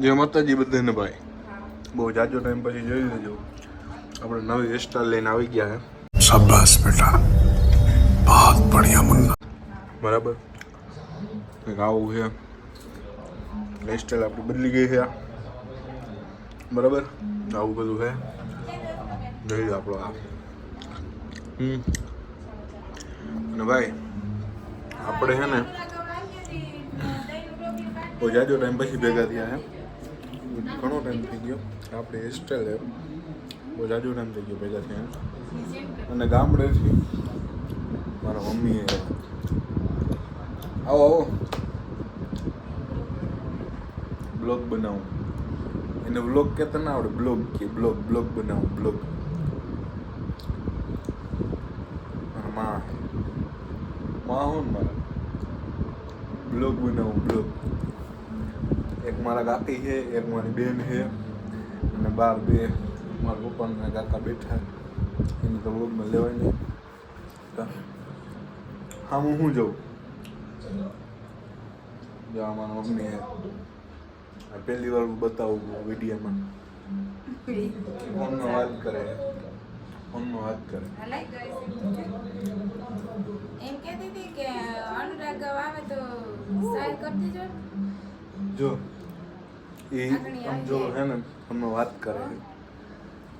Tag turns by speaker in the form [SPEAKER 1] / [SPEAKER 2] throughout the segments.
[SPEAKER 1] જે માતાજી બધાને ભાઈ. બહુ જાજો ટાઈમ પછી જોઈ લેજો. આપણે નવી હેરસ્ટાઈલ લઈને આવી ગયા હે.
[SPEAKER 2] શાબાશ બેટા. બહુત બઢિયા મુન્ના.
[SPEAKER 1] બરાબર. એક આવું છે. હેરસ્ટાઈલ આપણી બદલી ગઈ છે બરાબર? આવું બધું છે. જોઈ આપણો આ. હમ. અને ભાઈ આપણે છે ને બહુ જાજો ટાઈમ પછી ભેગા થયા હે. ઘણો ટાઈમ થઈ ગયો. આપણે હેરસ્ટાઈલ એમ બહુ જાજો ટાઈમ થઈ ગયો ભેગા થયા અને ગામડેથી મારા મમ્મીએ આવો આવો. બ્લોગ બનાવું. એને બ્લોગ કહેતા ના આવડે, બ્લોગ કે, બ્લોગ બ્લોગ બનાવું, બ્લોગ. માં માં હું મારા. બ્લોગ બનાવું, બ્લોગ. મારા કાકી છે એક મારી બેન છે અને બાર બે મારા પપ્પાના કાકા બેઠા. એને તો બ્લોગમાં લેવાય નહીં. હા હું શું જાઉં? જવા મારા મમ્મી પહેલી વાર બતાવું વિડીયોમાં. ફોનનો વાત કરે. ફોનનો વાત કરે.
[SPEAKER 3] એમ કહેતી હતી કે અનુરાગ આવે તો સહાય કરી દેજો
[SPEAKER 1] જો. એ આમ જો હે ને ફોનમાં વાત કરે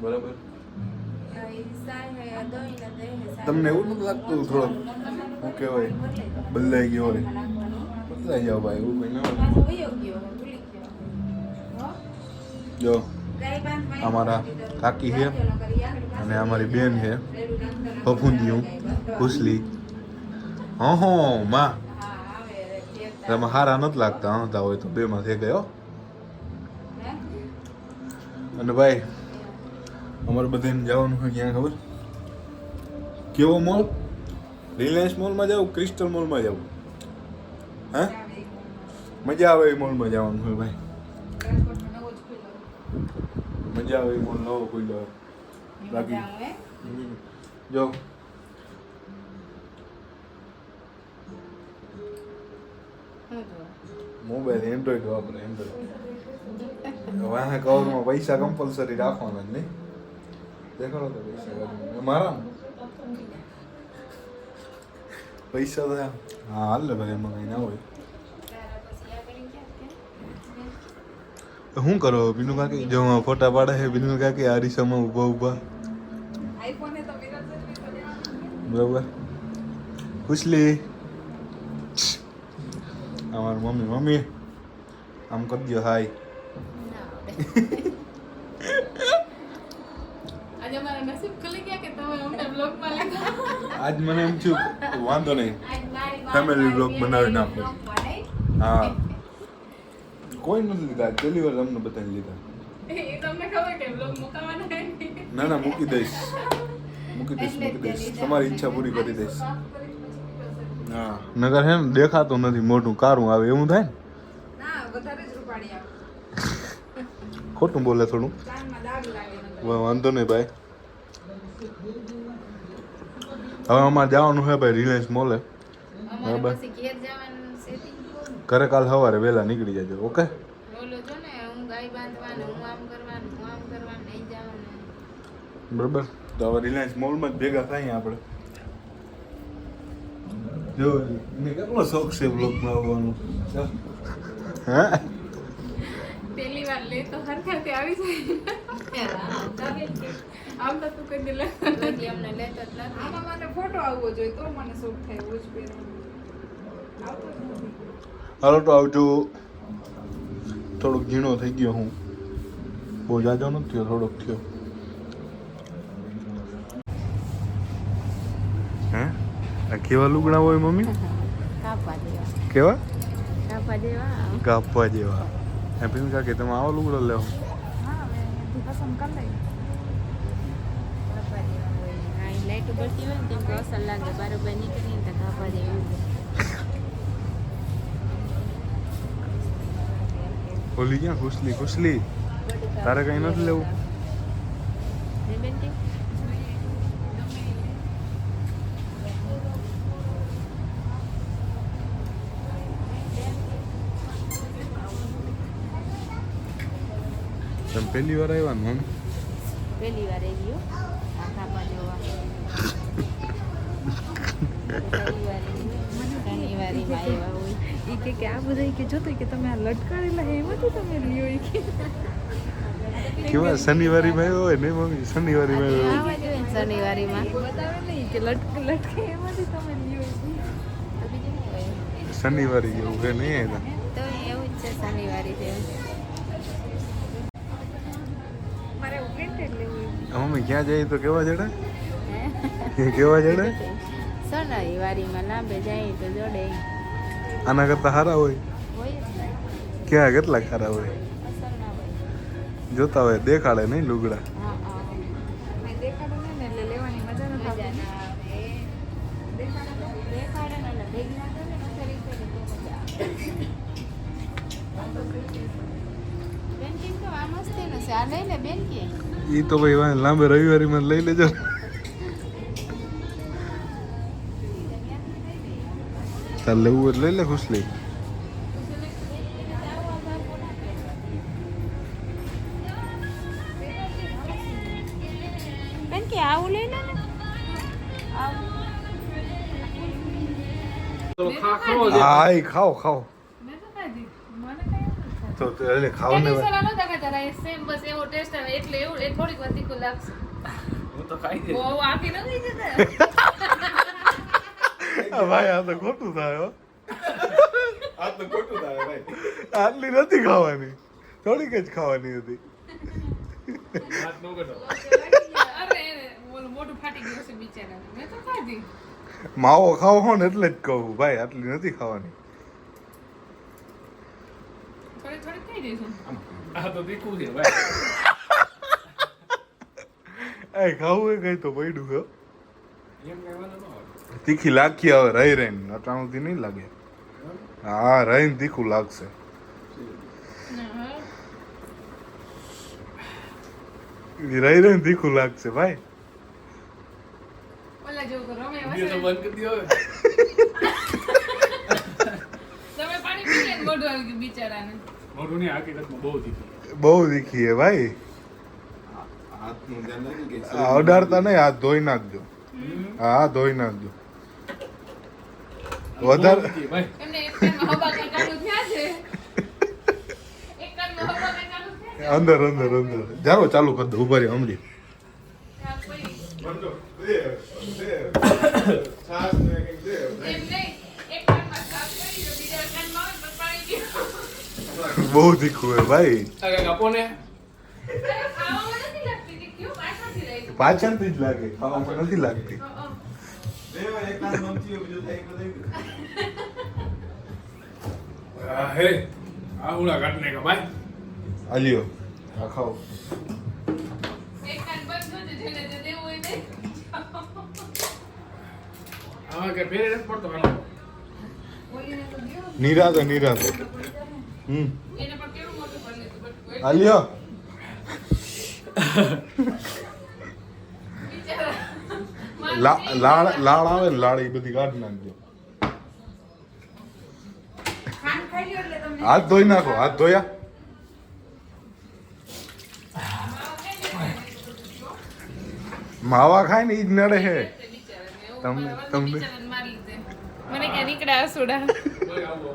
[SPEAKER 1] બરાબર? તમને એવું નથી લાગતું થોડોક? શું કહેવાય? બદલાઈ ગયો હોય. બદલાઈ જાવ ભાઈ એવું કઈ ના જો અમારા કાકી છે અને અમારી બેન છે ફફુંદીયું ખુશલી હા હો માં. તમે હારા નથી લાગતા હણતા હોય તો બેમાં થઈ ગયો અને ભાઈ અમારે બધાને જવાનું હોય ક્યાં ખબર? કેવો મોલ રિલાયન્સ મોલમાં જાવ ક્રિસ્ટલ મોલમાં જાવ હે? મજા આવે એ મોલમાં જવાનું હોય ભાઈ. મજા આવે એ મોલ નવો ખુલ્લો બાકી
[SPEAKER 3] જાણું હે
[SPEAKER 1] હમ. જો
[SPEAKER 3] હું જો
[SPEAKER 1] મોબાઈલ એન્ડ્રોઈડ વાપરે એન્ડ્રોઈડ વાહ કવરમાં પૈસા કમ્પલસરી રાખવાના જ નહીં. દેખાડો તો પૈસા. મારા પૈસા તો હા, હાલ ભાઈ, એમાં કઈ ના હોય. શું કરો, બિનુ કાકી? જો ફોટા પાડે છે, બિનુ કાકી, આરીસામાં ઊભા ઊભા. બરોબર. ખુશલી અમારી મમ્મી મમ્મી, આમ કરી દો હાય.
[SPEAKER 3] આજે મારા નસીબ ખુલી ગયા કે તમે અમને બ્લોગમાં લીધા?
[SPEAKER 1] આજ મને એમ થયું કે વાંધો નહીં. ફેમિલી
[SPEAKER 3] બેન
[SPEAKER 1] બનાવી નાખો. હા. કોઈ નથી લીધા. પહેલી વાર તમને બધાને લીધા.
[SPEAKER 3] તમને ખબર કે બ્લોગ મુકાવાના ના
[SPEAKER 1] ના મૂકી દઈશ. મૂકી દઈશ મૂકી દઈશ. તમારી ઈચ્છા પૂરી કરી દઈશ. હા. નગર હે ને દેખાતું નથી મોટું કારું આવે એવું થાય ને?
[SPEAKER 3] ના વધારે જ રૂપાણી આવે.
[SPEAKER 1] ખોટું બોલે થોડું. વાંધો નહીં ભાઈ. હવે અમારે જવાનું છે ભાઈ રિલાયન્સ મોલે. બરાબર.
[SPEAKER 3] ઘેર
[SPEAKER 1] કાલ સવારે વહેલા નીકળી જજો ઓકે? બરોબર. તો હવે રિલાયન્સ મોલમાં જ ભેગા થાય આપણે. જો મેં કેટલો શોખ છે બ્લોગમાં આવવાનો. હે?
[SPEAKER 3] તો હરખાથી આવી જાય. આમ તો તું કઈ દિલે અમને લેતા જ નથી. આમાં મને ફોટો આવવો જોઈએ તો મને શોખ થાય એવું જ પહેરવાનું
[SPEAKER 1] હાલો તો આવજો. થોડોક ઝીણો થઈ ગયો હું. બહુ જાજો નથી થયો થોડોક થયો. હે? આ કેવા લુગડા હોય મમ્મી?
[SPEAKER 3] કાપવા દેવા
[SPEAKER 1] કેવા?
[SPEAKER 3] કાપવા દેવા
[SPEAKER 1] કાપવા જેવા. એ પીન કાકે તમે આવો લુગડો લેવો.
[SPEAKER 3] ને
[SPEAKER 1] ઓલી ક્યાં ખુશલી ખુશલી? તારે કઈ નથી લેવું? તમે પહેલી વાર આવ્યા ને મમ્મી
[SPEAKER 4] પહેલી વાર આવી આખામાં જોવા
[SPEAKER 3] ઈ કે કે આ બધા કે જોતો કે તમે આ લટકાડેલા હે એમાંથી તમે લ્યો ઈ કે.
[SPEAKER 1] કેવા શનિવારીમાં આવ્યો હોય ને મમ્મી? આવ્યો
[SPEAKER 4] આવવા જોઈએ શનિવારીમાં.
[SPEAKER 3] બતાવે નહીં કે લટક લટકે એમાંથી તમે લ્યો?
[SPEAKER 1] શનિવારી જેવું છે નહીં
[SPEAKER 4] તો એવું જ છે શનિવારી જેવું.
[SPEAKER 1] મમ્મી ક્યાં જઈએ તો કેવા જડે?
[SPEAKER 4] હે
[SPEAKER 1] કેવા જડે?
[SPEAKER 4] શનિવારીમાં લાંબે જાય તો જોડે.
[SPEAKER 1] આના કરતા સારા હોય? ક્યાં કેટલા સારા હોય? જોતા હોય દેખાડે નહીં લુગડા?
[SPEAKER 4] હા હા.
[SPEAKER 3] મેં દેખાડું નહીં ને એટલે લેવાની મજા નથી
[SPEAKER 4] મજા
[SPEAKER 3] આવતી.
[SPEAKER 4] ના. આવે
[SPEAKER 3] દેખાડું નહીં.
[SPEAKER 4] દેખાડે ને એટલે ભેગ ના કરે ને ખરી કરે તો મજા આવે. બેન કેમ કે આ મસ્તી ને છે. આ લઈ લે બેન કે.
[SPEAKER 1] ઈ તો ભાઈ વાય લાંબે રવિવારીમાં લઈ લેજો. તાર લેવું હોય લઈ લે ખુશ લઈ
[SPEAKER 4] બેન કે આવું લઈ લે ને? આવું
[SPEAKER 1] હા ઈ ખાઓ ખાઓ
[SPEAKER 3] મેં તો ખાધી. મને કાંઈ નથી ખાધું.
[SPEAKER 1] તો તો એટલે ને
[SPEAKER 3] સલાહ નહોતા ખાતા, રાઈ સેમ બસ એવો ટેસ્ટ આવે એટલે એવું એ થોડીક વાર તીખું લાગશે બહુ આખી નથી જતા?
[SPEAKER 1] ભાઈ આ તો ખોટું થાય આ તો ખોટું થાય ભાઈ. આટલી નથી ખાવાની. થોડીક જ ખાવાની હતી.
[SPEAKER 3] અરે ઓલું મોઢું ફાટી ગયું છે બિચારાનું. મેં તો ખાધી.
[SPEAKER 1] માવો ખાવો હો ને એટલે જ કહું ભાઈ આટલી નથી ખાવાની.
[SPEAKER 3] થોડી ખાઈ
[SPEAKER 5] આ તો દીકું છે ભાઈ.
[SPEAKER 1] એ ખાવું એ કઈ તો પડ્યું હો.
[SPEAKER 5] એમ કઈ વાંધો ન આવે.
[SPEAKER 1] તીખી લાગી હવે રહી રહીને. અટાણુંથી નહીં લાગે. હા રહીને તીખું લાગશે.
[SPEAKER 3] હા.
[SPEAKER 1] રહી રહીને તીખું લાગશે ભાઈ.
[SPEAKER 3] ઓલા જેવું કરો અમે
[SPEAKER 5] બે તો
[SPEAKER 3] વસે-
[SPEAKER 5] બંધ કરી દો
[SPEAKER 3] તમે પાણી પી મોઢું આવી ગયું બિચારાને.
[SPEAKER 5] મોઢું હકીકતમાં બહુ દીખી
[SPEAKER 1] બહુ તીખી હે ભાઈ. અડાડતા નહીં હાથ ધોઈ નાખજો. હા હાથ ધોઈ નાખજો. વધારે. અંદર અંદર અંદર. જારો ચાલુ કરી દો ઊભા રહ્યો હમરી
[SPEAKER 3] ત્યાં કોઈ એમ નહીં. એક કાનમાં સાફ કરી દો, બીજા કાનમાં આવે ને પાણી પીઓ.
[SPEAKER 1] બહુ તીખું હે ભાઈ
[SPEAKER 3] પાછળથી
[SPEAKER 1] જ લાગે ખાવામાં નથી લાગતી.
[SPEAKER 3] અ, અ.
[SPEAKER 5] આ હે આ હુળા કાઢ નાખ્યા ભાઈ
[SPEAKER 1] આલ્યો આ ખાઓ. નિરાતે નિરાતે.
[SPEAKER 3] માણસ
[SPEAKER 1] લાળ લાળ આવે ને લાળ એ બધી કાઢી નાખજો.
[SPEAKER 3] ખાંડ ખાઈ લ્યો એટલે તમને
[SPEAKER 1] હાથ ધોઈ નાખો હાથ ધોયા. માવા ખાય ને ઈ જ નડે હે. તમને- તમને-
[SPEAKER 3] બિચારાને મારી લીધે. મને ક્યાં નીકળ્યા
[SPEAKER 5] આવો.